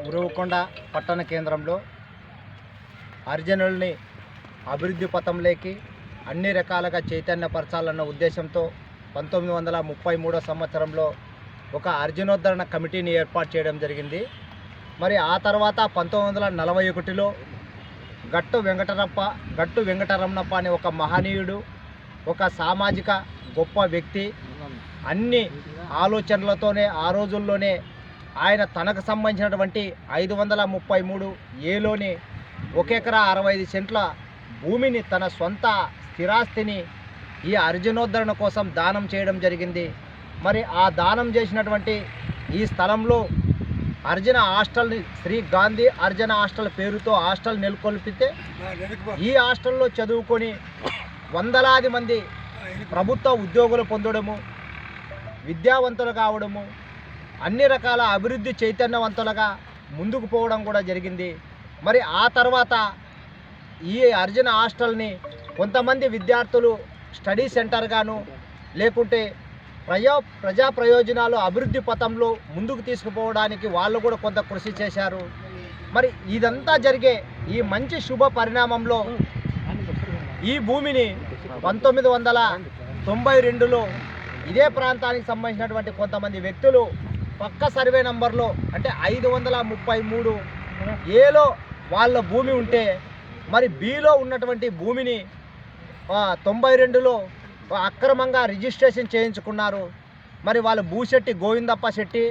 ఉరువకొండ పట్టణ కేంద్రంలో హరిజనుల్ని అభివృద్ధి పథంలోకి అన్ని రకాలుగా చైతన్యపరచాలన్న ఉద్దేశంతో పంతొమ్మిది వందల ముప్పై మూడో సంవత్సరంలో ఒక అర్జునోద్ధరణ కమిటీని ఏర్పాటు చేయడం జరిగింది. మరి ఆ తర్వాత పంతొమ్మిది వందల నలభై ఒకటిలో గట్టు వెంకటరప్ప గట్టు వెంకటరమణప్ప అనే ఒక మహనీయుడు ఒక సామాజిక గొప్ప వ్యక్తి అన్ని ఆలోచనలతోనే ఆ రోజుల్లోనే ఆయన తనకు సంబంధించినటువంటి ఐదు వందల ముప్పై మూడు ఏలోని ఒక ఎకరా అరవై ఐదు సెంట్ల భూమిని తన సొంత స్థిరాస్తిని ఈ అర్జునోద్ధరణ కోసం దానం చేయడం జరిగింది. మరి ఆ దానం చేసినటువంటి ఈ స్థలంలో అర్జున హాస్టల్ని శ్రీ గాంధీ అర్జున హాస్టల్ పేరుతో హాస్టల్ నెలకొల్పితే ఈ హాస్టల్లో చదువుకొని వందలాది మంది ప్రభుత్వ ఉద్యోగులు పొందడము విద్యావంతులు కావడము అన్ని రకాల అభివృద్ధి చైతన్యవంతులుగా ముందుకు పోవడం కూడా జరిగింది. మరి ఆ తర్వాత ఈ అర్జున హాస్టల్ని కొంతమంది విద్యార్థులు స్టడీ సెంటర్గాను లేకుంటే ప్రజా ప్రజా ప్రయోజనాలు అభివృద్ధి పథంలో ముందుకు తీసుకుపోవడానికి వాళ్ళు కూడా కొంత కృషి చేశారు. మరి ఇదంతా జరిగే ఈ మంచి శుభ పరిణామంలో ఈ భూమిని పంతొమ్మిది వందల తొంభై రెండులో ఇదే ప్రాంతానికి సంబంధించినటువంటి కొంతమంది వ్యక్తులు పక్క సర్వే నంబర్లో అంటే ఐదు వందల ముప్పై మూడు ఏలో వాళ్ళ భూమి ఉంటే మరి బిలో ఉన్నటువంటి భూమిని తొంభై రెండులో అక్రమంగా రిజిస్ట్రేషన్ చేయించుకున్నారు. మరి వాళ్ళ భూశెట్టి గోవిందప్ప శెట్టి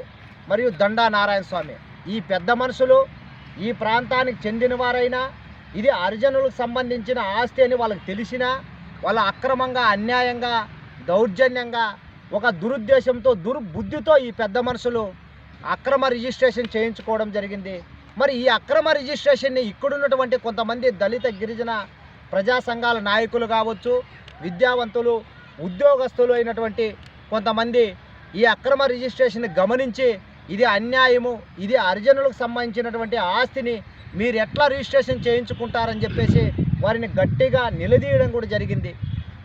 మరియు దండా నారాయణ స్వామి. ఈ పెద్ద మనుషులు ఈ ప్రాంతానికి చెందినవారైనా ఇది హరిజనులకు సంబంధించిన ఆస్తి అని వాళ్ళకి తెలిసినా వాళ్ళ అక్రమంగా అన్యాయంగా దౌర్జన్యంగా ఒక దురుద్దేశంతో దుర్బుద్ధితో ఈ పెద్ద మనుషులు అక్రమ రిజిస్ట్రేషన్ చేయించుకోవడం జరిగింది. మరి ఈ అక్రమ రిజిస్ట్రేషన్ని ఇక్కడున్నటువంటి కొంతమంది దళిత గిరిజన ప్రజా సంఘాల నాయకులు కావచ్చు విద్యావంతులు ఉద్యోగస్తులు అయినటువంటి కొంతమంది ఈ అక్రమ రిజిస్ట్రేషన్ గమనించి ఇది అన్యాయము ఇది అర్జనులకు సంబంధించినటువంటి ఆస్తిని మీరు ఎట్లా రిజిస్ట్రేషన్ చేయించుకుంటారని చెప్పేసి వారిని గట్టిగా నిలదీయడం కూడా జరిగింది.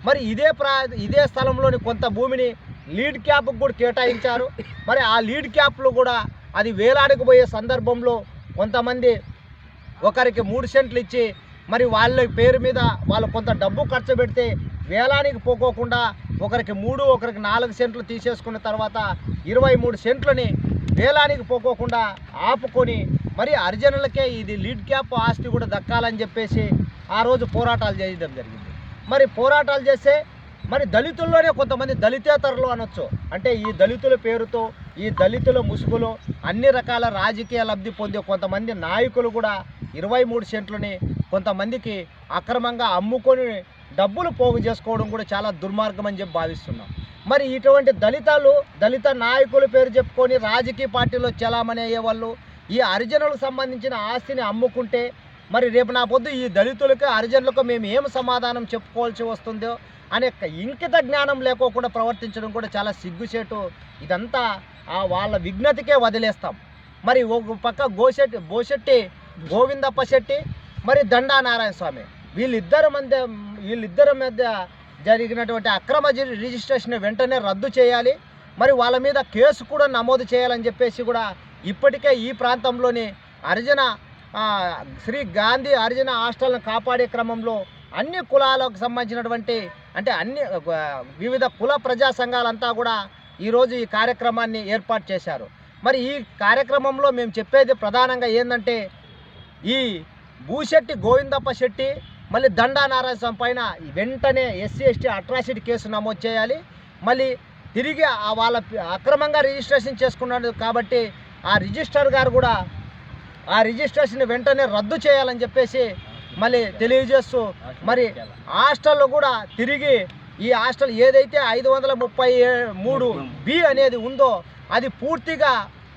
మరి ఇదే ప్రా ఇదే స్థలంలోని కొంత భూమిని లీడ్ క్యాప్ కూడా కేటాయించారు. మరి ఆ లీడ్ క్యాప్లు కూడా అది వేలాడకపోయే సందర్భంలో కొంతమంది ఒకరికి మూడు సెంట్లు ఇచ్చి మరి వాళ్ళ పేరు మీద వాళ్ళు కొంత డబ్బు ఖర్చు పెడితే వేలానికి పోకోకుండా ఒకరికి మూడు ఒకరికి నాలుగు సెంట్లు తీసేసుకున్న తర్వాత ఇరవై మూడు సెంట్లని వేలానికి పోకోకుండా ఆపుకొని మరి హరిజనులకే ఇది లీడ్ క్యాప్ ఆస్తి కూడా దక్కాలని చెప్పేసి ఆ రోజు పోరాటాలు చేయడం జరిగింది. మరి పోరాటాలు చేస్తే మరి దళితుల్లోనే కొంతమంది దళితేతరులు అనొచ్చు. అంటే ఈ దళితుల పేరుతో ఈ దళితుల ముసుగులో అన్ని రకాల రాజకీయ లబ్ధి పొందే కొంతమంది నాయకులు కూడా ఇరవై మూడు సెంట్లని కొంతమందికి అక్రమంగా అమ్ముకొని డబ్బులు పోగు చేసుకోవడం కూడా చాలా దుర్మార్గం అని చెప్పి భావిస్తున్నాం. మరి ఇటువంటి దళితాలు దళిత నాయకుల పేరు చెప్పుకొని రాజకీయ పార్టీలో చలామణి అయ్యేవాళ్ళు ఈ హరిజనులకు సంబంధించిన ఆస్తిని అమ్ముకుంటే మరి రేపు నా పొద్దు ఈ దళితులకు హరిజనులకు మేము ఏం సమాధానం చెప్పుకోవాల్సి వస్తుందో అనే ఇంకిత జ్ఞానం లేకోకుండా ప్రవర్తించడం కూడా చాలా సిగ్గుచేటు. ఇదంతా ఆ వాళ్ళ విఘ్నతకే వదిలేస్తాం. మరి ఒక పక్క గోశెట్టి బోశెట్టి గోవిందప్ప శెట్టి మరి దండా నారాయణ స్వామి. వీళ్ళిద్దరి మధ్య వీళ్ళిద్దరి మధ్య జరిగినటువంటి అక్రమ జి- రిజిస్ట్రేషన్ వెంటనే రద్దు చేయాలి. మరి వాళ్ళ మీద కేసు కూడా నమోదు చేయాలని చెప్పేసి కూడా ఇప్పటికే ఈ ప్రాంతంలోని అర్జున శ్రీ గాంధీ అర్జున హాస్టల్ను కాపాడే క్రమంలో అన్ని కులాలకు సంబంధించినటువంటి అంటే అన్ని వివిధ కుల ప్రజా సంఘాలంతా కూడా ఈరోజు ఈ కార్యక్రమాన్ని ఏర్పాటు చేశారు. మరి ఈ కార్యక్రమంలో మేము చెప్పేది ప్రధానంగా ఏంటంటే ఈ భూశెట్టి గోవిందప్ప శెట్టి మళ్ళీ దండా నారాయణ పైన వెంటనే ఎస్సీ ఎస్టీ అట్రాసిటీ కేసు నమోదు చేయాలి. మళ్ళీ తిరిగి ఆ వాళ్ళ అక్రమంగా రిజిస్ట్రేషన్ చేసుకున్నాడు కాబట్టి ఆ రిజిస్టర్ గారు కూడా ఆ రిజిస్ట్రేషన్ వెంటనే రద్దు చేయాలని చెప్పేసి మళ్ళీ తెలియజేస్తూ మరి హాస్టల్లో కూడా తిరిగి ఈ హాస్టల్ ఏదైతే ఐదు వందల ముప్పై మూడు బి అనేది ఉందో అది పూర్తిగా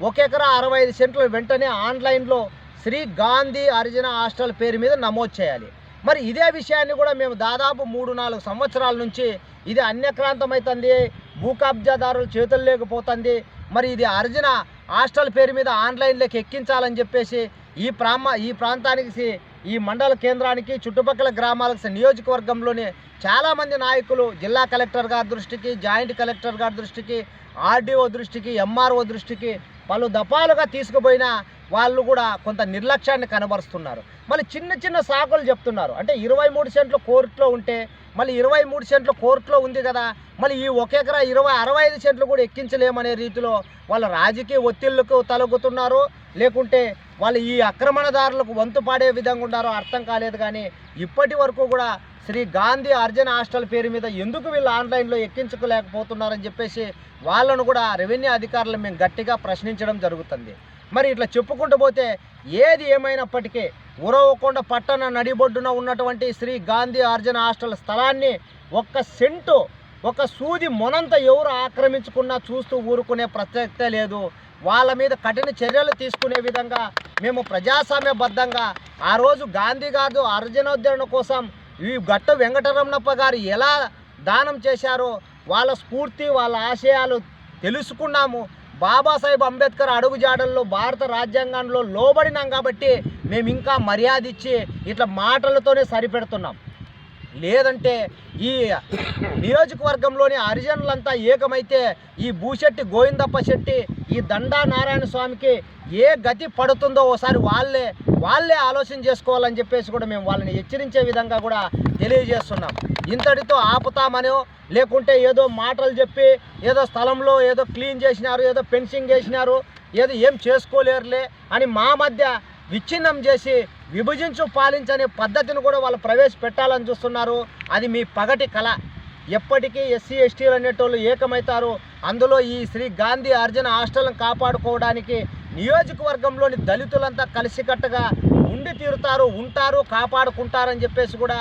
ఒక ఎకరా అరవై ఐదు సెంట్లు వెంటనే ఆన్లైన్లో శ్రీ గాంధీ హరిజన హాస్టల్ పేరు మీద నమోదు చేయాలి. మరి ఇదే విషయాన్ని కూడా మేము దాదాపు మూడు నాలుగు సంవత్సరాల నుంచి ఇది అన్యక్రాంతమవుతుంది భూ కబ్జాదారుల చేతులు లేకపోతుంది. మరి ఇది అర్జున హాస్టల్ పేరు మీద ఆన్లైన్లోకి ఎక్కించాలని చెప్పేసి ఈ ప్రామ ఈ ప్రాంతానికి ఈ మండల కేంద్రానికి చుట్టుపక్కల గ్రామాలకు నియోజకవర్గంలోని చాలామంది నాయకులు జిల్లా కలెక్టర్ గారి దృష్టికి జాయింట్ కలెక్టర్ గారి దృష్టికి ఆర్డీఓ దృష్టికి ఎంఆర్ఓ దృష్టికి పలు దఫాలుగా తీసుకుపోయినా వాళ్ళు కూడా కొంత నిర్లక్ష్యాన్ని కనబరుస్తున్నారు. మళ్ళీ చిన్న చిన్న సాకులు చెప్తున్నారు. అంటే ఇరవై మూడు సెంట్లు కోర్టులో ఉంటే మళ్ళీ ఇరవై మూడు సెంట్లు కోర్టులో ఉంది కదా మళ్ళీ ఈ ఒక ఎకరా ఇరవై అరవై ఐదు సెంట్లు కూడా ఎక్కించలేమనే రీతిలో వాళ్ళ రాజకీయ ఒత్తిళ్ళకు తలొగ్గుతున్నారు. లేకుంటే వాళ్ళు ఈ ఆక్రమణదారులకు వంతు పాడే విధంగా ఉన్నారో అర్థం కాలేదు కానీ ఇప్పటి వరకు కూడా శ్రీ గాంధీ అర్జున హాస్టల్ పేరు మీద ఎందుకు వీళ్ళు ఆన్లైన్లో ఎక్కించుకోలేకపోతున్నారని చెప్పేసి వాళ్ళను కూడా రెవెన్యూ అధికారులు మేము గట్టిగా ప్రశ్నించడం జరుగుతుంది. మరి ఇట్లా చెప్పుకుంటూ పోతే ఏది ఏమైనప్పటికీ ఉరవకొండ పట్టణ నడిబొడ్డున ఉన్నటువంటి శ్రీ గాంధీ అర్జున హాస్టల్ స్థలాన్ని ఒక్క సెంటు ఒక సూది మొనంత ఎవరు ఆక్రమించుకున్నా చూస్తూ ఊరుకునే ప్రసక్తే లేదు. వాళ్ళ మీద కఠిన చర్యలు తీసుకునే విధంగా మేము ప్రజాస్వామ్యబద్ధంగా ఆ రోజు గాంధీ గారు అర్జునోద్ధరణ కోసం ఈ గట్ట వెంకటరమణప్ప గారు ఎలా దానం చేశారో వాళ్ళ స్ఫూర్తి వాళ్ళ ఆశయాలు తెలుసుకున్నాము. బాబాసాహెబ్ అంబేద్కర్ అడుగుజాడల్లో భారత రాజ్యాంగంలో లోబడినాం కాబట్టి మేము ఇంకా మర్యాద ఇచ్చి ఇట్లా మాటలతోనే సరిపెడుతున్నాం. లేదంటే ఈ నియోజకవర్గంలోని హరిజనులంతా ఏకమైతే ఈ భూశెట్టి గోవిందప్ప శెట్టి ఈ దండా నారాయణ స్వామికి ఏ గతి పడుతుందో ఓసారి వాళ్ళే వాళ్ళే ఆలోచన చేసుకోవాలని చెప్పేసి కూడా మేము వాళ్ళని హెచ్చరించే విధంగా కూడా తెలియజేస్తున్నాం. ఇంతటితో ఆపుతామనో లేకుంటే ఏదో మాటలు చెప్పి ఏదో స్థలంలో ఏదో క్లీన్ చేసినారు ఏదో ఫెన్సింగ్ చేసినారు ఏదో ఏం చేసుకోలేరులే అని మా మధ్య విచ్ఛిన్నం చేసి విభజించు పాలించనే పద్ధతిని కూడా వాళ్ళు ప్రవేశపెట్టాలని చూస్తున్నారు. అది మీ పగటి కళ. ఎప్పటికీ ఎస్సీ ఎస్టీలు అనేటోళ్ళు ఏకమవుతారు అందులో ఈ శ్రీ గాంధీ అర్జున హాస్టల్ని కాపాడుకోవడానికి నియోజకవర్గంలోని దళితులంతా కలిసికట్టుగా ఉండి తీరుతారు ఉంటారు కాపాడుకుంటారని చెప్పేసి కూడా